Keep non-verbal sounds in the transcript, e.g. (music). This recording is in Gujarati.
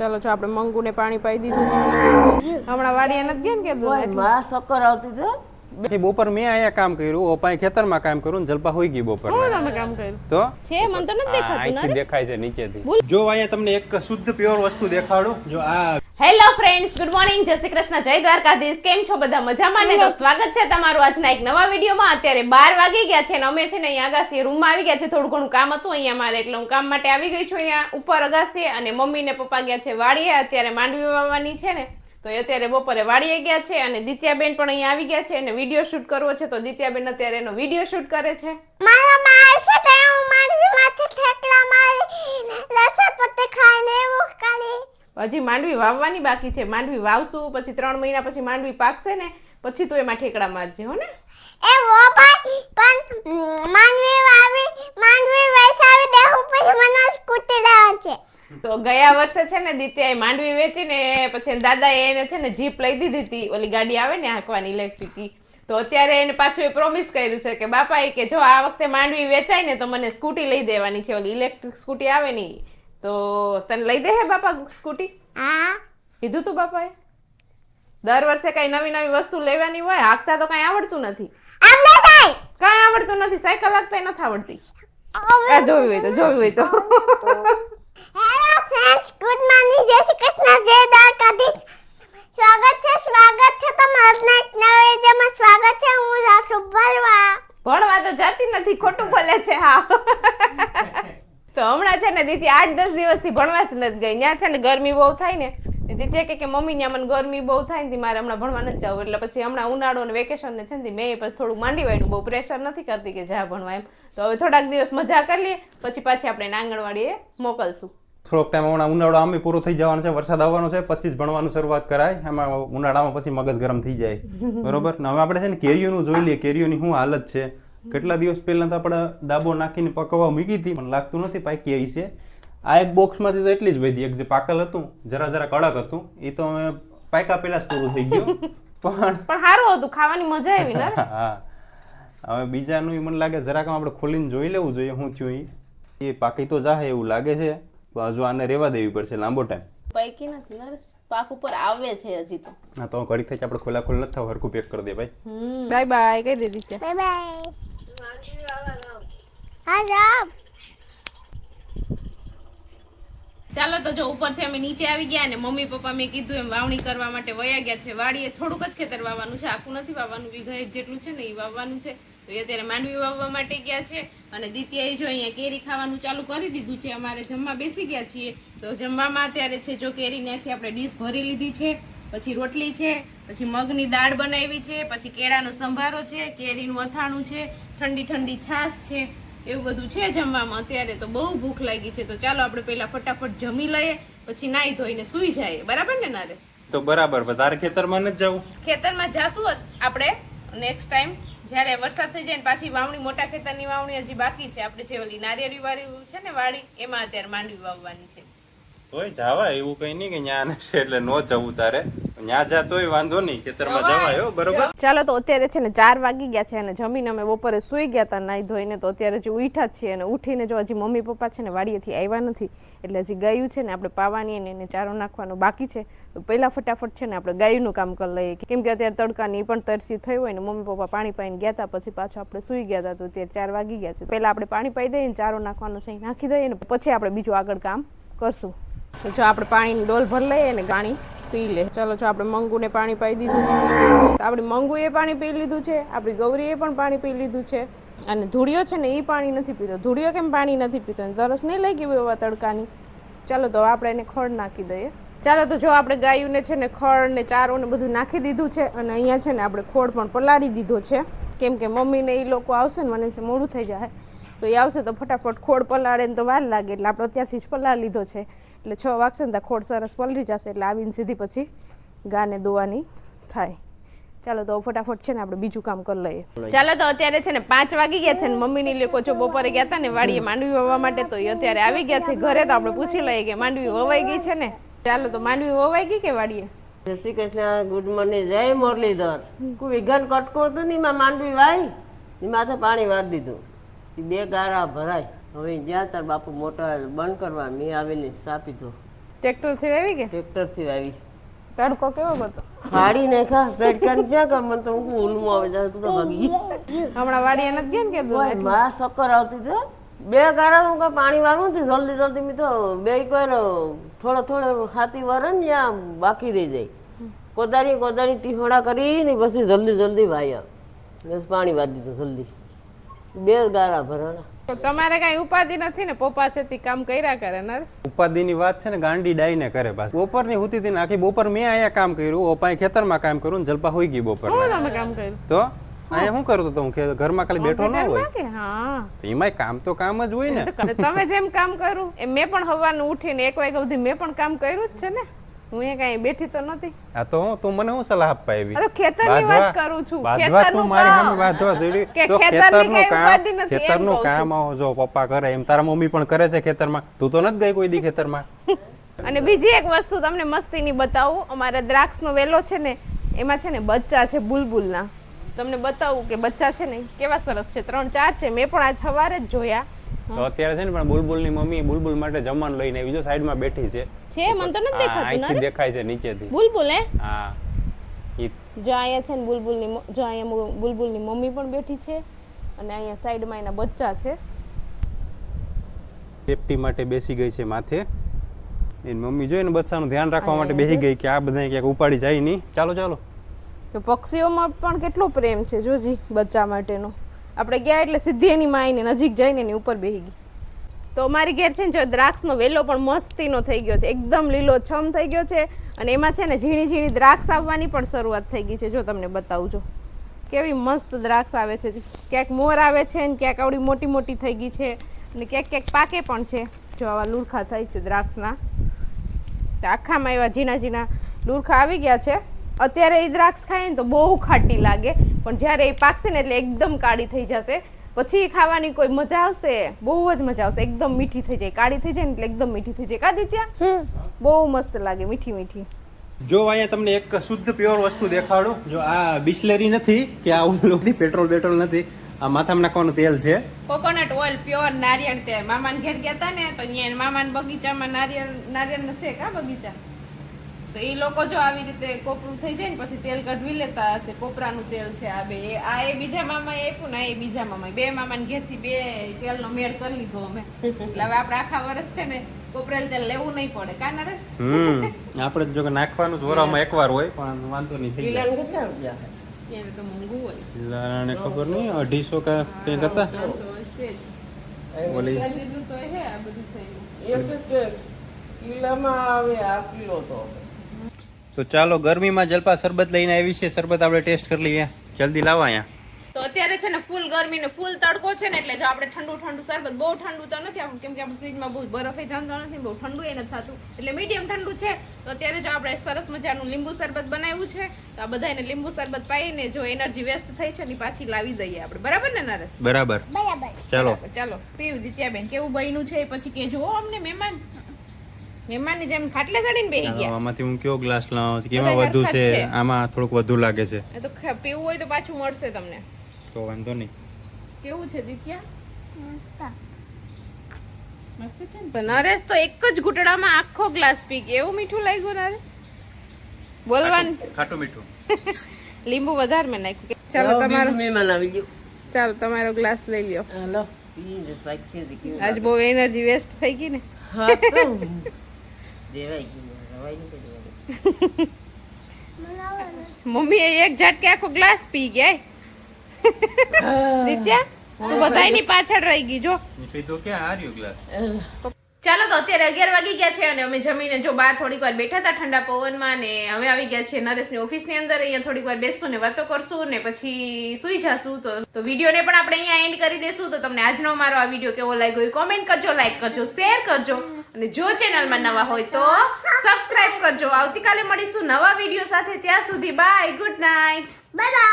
ચાલો જો આપણે મંગુને પાણી પાઈ દીધું છે. હમણાં વાડીએ નથી ગયા ને કે માં શક્કર આવતી હતી બપોર મેં અહીંયા કામ કર્યું ઓપાય ખેતરમાં કામ કર્યું ને જલપા હોઈ ગઈ બપોર. કામ કર્યું? તો? છે મને તો નથી દેખાતું દેખાય છે નીચેથી. જો અહીંયા તમને એક શુદ્ધ પ્યોર વસ્તુ દેખાડું. જો આ હેલો ફ્રેન્ડ્સ ગુડ મોર્નિંગ જય શ્રી કૃષ્ણ. જય દ્વારકાધીશ. કેમ છો બધા? મજામાં ને? તો સ્વાગત છે તમારું આજના એક નવા વિડીયોમાં. અત્યારે બાર વાગી ગયા છે ને અમે છે ને અહીંયા અગાસી રૂમમાં આવી ગયા છે. થોડું ઘણું કામ હતું અહીંયા મારે એટલે હું કામ માટે આવી ગઈ છું અહીંયા ઉપર અગાસી અને મમ્મી ને પપ્પા ગયા છે વાડીએ. અત્યારે માંડવી વાવવાની છે ને. તો એ અત્યારે બપોરે વાડીએ ગયા છે અને દિત્યાબેન પણ અહીંયા આવી ગયા છે અને વીડિયો શૂટ કરવો છે. તો દિત્યાબેન અત્યારે એનો વીડિયો શૂટ કરે છે. મારા મારશે તો હું મારી માથે થેકલા મારી લસણ પત્તે ખાઈને એવું કરી હજી માંડવી વાવવાની બાકી છે. માંડવી વાવશું પછી ત્રણ મહિના પછી માંડવી પાકશે ને પછી તું એમાં ઠેકડા મારજે હો ને? એ વો ભાઈ પણ માંડવી વાવી માંડવી વૈસાવી દેવું પછી મને સ્કૂટી લેવા છે. તો ગયા વર્ષે છે ને દિત્યાએ માંડવી વેચીને પછી દાદાએ એને છે ને જીપ લઈ દીધી હતી. ઓલી ગાડી આવે ને હાંકવાની ઇલેક્ટ્રિક તો અત્યારે એને પાછું એ પ્રોમિસ કર્યું છે કે બાપા એ કે જો આ વખતે માંડવી વેચાય ને તો મને સ્કૂટી લઈ દેવાની છે. ઓલી ઇલેક્ટ્રિક સ્કૂટી આવે ને ઈ. તો તને લઈ દે હે બાપા સ્કૂટી? હા. કીધું તું બાપાએ? દર વર્ષે કઈ નવી નવી વસ્તુ લેવાની હોય હાકતા તો કઈ આવડતું નથી. કઈ આવડતું નથી સાયકલ હાકતા નથી આવડતી. આ જોવી હોય તો જોવી હોય તો. હેલો ફ્રેન્ડ્સ ગુડ મોર્નિંગ જય શ્રી કૃષ્ણ જય દ્વારકાધીશ. સ્વાગત છે સ્વાગત છે તમારું એક નવા વિડીયોમાં સ્વાગત છે હું રાસુ ભરવા. ભણવા તો જાતી નથી ખોટું બોલે છે હા. ને દીદી આઠ દસ દિવસથી ભણવા જ નથી ગઈ. ત્યાં છે ને ગરમી બહુ થાય ને દીદી કે કે મમ્મી ત્યાં મને ગરમી બહુ થાય ને મારે હમણાં ભણવા નથી જવું. એટલે પછી હમણાં ઉનાળો અને વેકેશન ને છે ને મેં પછી થોડું માંડી વાળ્યું બહુ પ્રેશર નથી કરતી કે જા ભણવા એમ. તો હવે થોડાક દિવસ મજા કરી લઈએ પછી પાછી આપણે આંગણવાડીએ મોકલશું. થોડોક ટાઈમ હમણાં ઉનાળો આમે પૂરો થઈ જવાનો છે વરસાદ આવવાનો છે પછી જ ભણવાનું શરૂઆત કરાય. એમાં ઉનાળામાં પછી મગજ ગરમ થઈ જાય. (laughs) બરોબર? ને હવે આપણે છે ને કેરીઓનું જોઈ લઈએ. કેરીઓની શું હાલત છે? કેટલા દિવસ પહેલાં તો આપણે દાબો નાખીને પકવવા મૂકી હતી પણ લાગતું નથી પાકી આવી છે. આ એક બોક્સમાંથી તો એટલી જ વધી એક જે પાકલ હતું જરા જરા કડક હતું એ તો અમે પાયકા પહેલા જ પૂરું થઈ ગયું. (laughs) પણ પણ સારું હતું ખાવાની મજા આવી ને હા. હવે બીજાનું ઈ મને લાગે જરાક આપણે ખોલીને જોઈ લેવું જોઈએ શું થયું ઈ. એ પાકી તો જાહે એવું લાગે છે. હજુ આને રેવા દેવી પડશે લાંબો ટાઈમ પૈકી નથી નરસ. પાક ઉપર આવે છે હજી તો. હા તો ઘડીક થઈ આપણે ખોલા ખોલ નથી થવા હરખું પેક કરી દે ભાઈ. બાય બાય કઈ દીધી બાય બાય હા ચાલો તો જો ઉપરથી અમે નીચે આવી ગયા અને મમ્મી પપ્પા મેં કીધું એમ વાવણી કરવા માટે વયા ગયા છે. વાડીએ થોડુંક જ ખેતર વાવવાનું છે. આખું નથી વાવવાનું. વીઘા જેટલું છે ને એ વાવવાનું છે. તો એ અત્યારે માંડવી વાવવા માટે ગયા છે. અને દિત્યાએ જો અહીંયા કેરી ખાવાનું ચાલુ કરી દીધું છે. અમારે જમવા બેસી ગયા છીએ. તો જમવામાં અત્યારે છે જો કેરી નાખી આપણે ડીશ ભરી લીધી છે. પછી રોટલી છે પછી મગની દાળ બનાવી છે પછી કેળાનો સંભારો છે કેરીનું અથાણું છે ઠંડી ઠંડી છાશ છે એવું બધું છે જમવામાં. અત્યારે તો બહુ ભૂખ લાગી છે તો ચાલો આપણે પહેલા ફટાફટ જમી લઈએ પછી નાહી ધોઈને સૂઈ જઈએ. બરાબર ને નરેશ તો બરાબર તારે ખેતરમાં નથી જવું? ખેતરમાં જાશું આપણે નેક્સ્ટ ટાઈમ જ્યારે વરસાદ થઈ જાય ને પાછી વાવણી મોટા ખેતરની વાવણી હજી બાકી છે. આપણે જે ઓલી નારિયેળી વાળી છે ને વાડી એમાં અત્યારે માંડવી વાવવાની છે. તોય જવાય એવું કઈ નહીં કે ન્યા નથી એટલે નો જવું તારે. ન્યા જા તોય વાંધો નહીં ખેતરમાં જવાય. હો બરોબર? ચાલો તો અત્યારે છે ને ચાર વાગી ગયા છે અને જમીન અમે બપોરે સૂઈ ગયા હતા નાઈ ધોઈને તો અત્યારે જે ઉઠા જ છીએ અને ઉઠીને જો હજી મમ્મી પપ્પા છે ને વાડીએથી આવ્યા નથી એટલે હજી ગાયું છે ને આપણે પાવાની અને એને ચારો નાખવાનો બાકી છે. તો પહેલા ફટાફટ છે ને આપણે ગાયુંનું કામ કરી લઈએ. કેમ કે અત્યારે તડકાની પણ તરસી થઈ હોય ને મમ્મી પપ્પા પાણી પાઈને ગયા હતા પછી પાછો આપણે સૂઈ ગયા હતા તો અત્યારે ચાર વાગી ગયા છે. પહેલા આપણે પાણી પાઈ દઈએ ને ચારો નાખવાનો છે નાખી દઈએ ને પછી આપણે બીજું આગળ કામ કરશું. તો જો આપણે પાણીની ડોલ ભરી લઈએ ને પાણી પી લે. ચલો જો આપણે મંગુને પાણી પાઈ દીધું છે. આપણે મંગુએ પાણી પી લીધું છે, આપણી ગૌરીએ પણ પાણી પી લીધું છે. અને ધૂળિયો છે ને એ પાણી નથી પીતો. ધૂળિયો કેમ પાણી નથી પીતો? તરસ નહીં લઈ ગયું એવા તડકાની? ચાલો તો આપણે એને ખડ નાખી દઈએ. ચાલો તો જો આપણે ગાયુંને છે ને ખડ ને ચારો ને બધું નાખી દીધું છે અને અહીંયા છે ને આપણે ખોડ પણ પલાળી દીધો છે. કેમ કે મમ્મીને એ લોકો આવશે ને મને મોડું થઈ જાય. તો એ આવશે તો ફટાફટ ખોડ પલાળે ને તો વાર લાગે એટલે આપણે અત્યારથી જ પલાળ લીધો છે. એટલે છ વાગશે ને તો ખોડ સરસ પલળી જશે એટલે આવીને સીધી પછી ગાને દોવાની થાય. ચાલો તો ફટાફટ છે ને આપણે બીજું કામ કરી લઈએ. ચાલો તો અત્યારે છે ને પાંચ વાગી ગયા છે ને મમ્મીની લોકો જો બપોરે ગયા હતા ને વાડીએ માંડવી વવા માટે તો એ અત્યારે આવી ગયા છે ઘરે તો આપણે પૂછી લઈએ કે માંડવી વવાઈ ગઈ છે ને? ચાલો તો માંડવી વવાઈ ગઈ કે વાડીએ? જય શ્રી કૃષ્ણ, ગુડ મોર્નિંગ, જય મુરલીધર. કોઈ વિઘન કટકો હતું ને એમાં માંડવી વાઈ માથે પાણી વાર દીધું. બે ગારા ભરાય. હવે જ્યાં તાર બાપુ મોટો બંધ કરવા મેં આવેલી સાપી દો ટ્રેક્ટરથી આવી કે? ટ્રેક્ટરથી આવી તડકો કેવો હતો? ફાડી નાખા પેટ કાઢી ક્યાં કામ? મને તો હું ઊલમું આવે જાય તું તો ભાગી હમણાં વાડીએ નથી ગયા ને કે ઓય, માં ચક્કર આવતી હતી બે ગારા હું કાંઈ પાણી વાળું છું જલ્દી જલ્દી મેં તો બે કોઈ થોડો થોડો હાથી વરે ને ત્યાં બાકી રહી જાય. કોદારી કોદારી ટીહોડા કરીને પછી જલ્દી જલ્દી વાયા. બસ પાણી વાળી દીધું જલ્દી. બે ગાળા તમારે કઈ ઉપાધિ નથી ને? પોપા છે તે કામ કર્યા કરે નરેશ ઉપાધિની વાત છે ને ગાંડી ડાઈને કરે પાછ. બપોરની હુતી હતી ને આખી બપોર મેં અહીંયા કામ કર્યું ઓપાએ ખેતરમાં કામ કર્યું ને જલપા હોઈ ગઈ બપોર હું તમે કામ કર્યું? તો અહીંયા શું કરું તો હું ખે- ઘરમાં ખાલી બેઠો ન હોય. હા. એમાંય કામ તો કામ જ હોય ને. તમે જેમ કામ કરું એમ મેં પણ હવાનું ઉઠીને એક વાગ્યા સુધી મેં પણ કામ કર્યું જ છે ને? હું એ કઈ બેઠી તો નથી આ તો હું તું મને હું સલાહ આપવા આવી? તો ખેતરની વાત કરું છું. બાંધવા તું મારી સામે બાંધવા દોડી તો ખેતરની કામ ખેતરનું કામ જો પપ્પા કરે એમ. તારા મમ્મી પણ કરે છે ખેતરમાં. તું તો નથી ગઈ કોઈ દી ખેતરમાં? (laughs) અને બીજી એક વસ્તુ તમને મસ્તીની બતાવું. અમારા દ્રાક્ષનો વેલો છે ને એમાં છે ને બચ્ચા છે બુલબુલના. તમને બતાવું કે બચ્ચા છે ને કેવા સરસ છે? ત્રણ ચાર છે. મેં પણ આજ સવારે જ જોયા. તો અત્યારે છે ને પણ બુલબુલની મમ્મી બુલબુલ માટે જમવાનું લઈને આવી. જો સાઈડમાં બેઠી છે. છે? મને તો નથી દેખાતું અહીંથી દેખાય છે નીચેથી. બુલબુલ હે? હા. જો અહીંયા છે ને બુલબુલની જો અહીંયા બુલબુલની મમ્મી પણ બેઠી છે અને અહીંયા સાઈડમાં એના બચ્ચા છે. સેફટી માટે બેસી ગઈ છે માથે. એની મમ્મી જોઈને બચ્ચાનું ધ્યાન રાખવા માટે બેસી ગઈ કે આ બધા ક્યાંક ઉપાડી જાય નહીં. ચાલો ચાલો. તો પક્ષીઓમાં પણ કેટલો પ્રેમ છે જોજી બચ્ચા માટેનો. આપણે ગયા એટલે સીધી એની માઈને નજીક જઈને એની ઉપર બેસી ગઈ. તો અમારી ઘેર છે ને જો દ્રાક્ષનો વેલો પણ મસ્તીનો થઈ ગયો છે, એકદમ લીલો છમ થઈ ગયો છે અને એમાં છે ને ઝીણી ઝીણી દ્રાક્ષ આવવાની પણ શરૂઆત થઈ ગઈ છે. જો તમને બતાવું જો કેવી મસ્ત દ્રાક્ષ આવે છે. ક્યાંક મોર આવે છે ને ક્યાંક આવડી મોટી મોટી થઈ ગઈ છે અને ક્યાંક ક્યાંક પાકે પણ છે. જો આવા લુરખા થાય છે દ્રાક્ષના. આખામાં એવા ઝીણા ઝીણા લુરખા આવી ગયા છે. અત્યારે એ દ્રાક્ષ ખાય ને તો બહુ ખાટી લાગે, પણ જ્યારે એ પાકશે ને એટલે એકદમ કાળી થઈ જશે. પછી ખાવાની કોઈ મજા આવશે? બહુ જ મજા આવશે. એકદમ મીઠી થઈ જાય. કાળી થઈ જાય ને એટલે એકદમ મીઠી થઈ જાય. કાદી ત્યાં બહુ મસ્ત લાગે મીઠી મીઠી. જો અહીંયા તમને એક શુદ્ધ પ્યોર વસ્તુ દેખાડું. જો આ બિસ્લેરી નથી કે આ ઓલું પેટ્રોલ પેટ્રોલ નથી. આ માથામાં નાખવાનું તેલ છે. કોકોનટ ઓઇલ પ્યોર નારિયેળ તેલ. મામાને ઘેર ગયા હતા ને તો અહીંયા મામાને બગીચામાં નારિયેળ નારિયેળ છે કા બગીચા? તો એ લોકો જો આવી રીતે કોપરું થઈ જાય ને પછી તેલ કઢવી લેતા હશે. કોપરાનું તેલ છે આ બે. એ આ એ બીજા મામા આપ્યું ને આ એ બીજા મામા બે મામાને ઘેરથી બે તેલનો મેળ કરી લીધો અમે. એટલે હવે આપણે આખા વર્ષ છે ને કોપરેલ તેલ લેવું નહીં પડે. કા નરેશ? હમ. આપણે જો કે નાખવાનું જ એકવાર હોય પણ વાંધો નહીં થઈ જાય. કેટલા રૂપિયા? તો મોંઘું હોય. ખબર નહીં અઢીસો કે કંઈક હતા? ઓલી તો હે આ બધું થયું. એક જ કિલામાં આવે આ કિલો તો. તો ચાલો ગરમીમાં જલપા શરબત લઈને આવી છે. શરબત આપણે ટેસ્ટ કરી લઈએ. જલ્દી લાવો અહીંયા. તો અત્યારે છે ને ફૂલ ગરમી ને ફૂલ તડકો છે ને એટલે જો આપણે ઠંડુ ઠંડુ શરબત બહુ ઠંડુ તો નથી આપણું કેમ કે આપણે ફ્રીજમાં બહુ બરફે જામતો નથી બહુ ઠંડુ એ નથી થતું. એટલે મીડિયમ ઠંડુ છે. તો અત્યારે જો આપણે સરસ મજાનું લીંબુ શરબત બનાવ્યું છે. તો આ બધાને લીંબુ શરબત પાઈને જો એનર્જી વેસ્ટ થઈ છે ને પાછી લાવી દઈએ આપણે. બરાબર ને નરેશ? બરાબર. બરાબર. ચાલો. ચાલો. પીવું દિત્યાબેન કેવું બન્યું છે? પછી કેજો જુઓ અમને મહેમાન મહેમાનની જેમ ખાટલે ચડીને બેહી ગયા. આમાંથી હું કયો ગ્લાસ લાવું છું? કેમાં વધુ છે? આમાં થોડુંક વધુ લાગે છે. એ તો પીવું હોય તો પાછું મળશે તમને. તો વાંધો નહીં. કેવું છે દિત્યા? મસ્ત. છે ને? નરેશ તો એક જ ઘૂંટડામાં આખો ગ્લાસ પી ગયો. એવું મીઠું લાગ્યું નરેશ? બોલવાનું. ખાટું મીઠું. (laughs) લીંબુ વધારે મેં નાખ્યું. ચાલો તમારો મહેમાન આવી ગયો. ચાલો તમારો ગ્લાસ લઈ લ્યો. હાલો આજ બહુ એનર્જી વેસ્ટ થઈ ગઈ ને. હા તો (laughs) મમ્મી એક ઝટકે આખો ગ્લાસ પી ગયા. દિત્યા તું બધાયની પાછળ રહી ગઈ જો. પીધો કે હાર્યો ગ્લાસ. ચાલો તો અત્યારે અગિયાર વાગી ગયા છે અને અમે જમીને જો બહાર થોડીક વાર બેઠા હતા ઠંડા પવનમાં ને હવે આવી ગયા છે નરેશની ઓફિસની અંદર. અહીંયા થોડીક વાર બેસશું ને વાતો કરશું ને પછી સુઈ જશું. તો તો વિડીયોને પણ આપણે અહીંયા એન્ડ કરી દેશું તો તમને આજનો મારો આ વીડિયો કેવો લાગ્યો એ કોમેન્ટ કરજો લાઈક કરજો શેર કરજો. અને જો ચેનલમાં નવા હોય તો સબસ્ક્રાઇબ કરજો. આવતીકાલે મળીશું નવા વીડિયો સાથે. ત્યાં સુધી બાય ગુડ નાઇટ બાય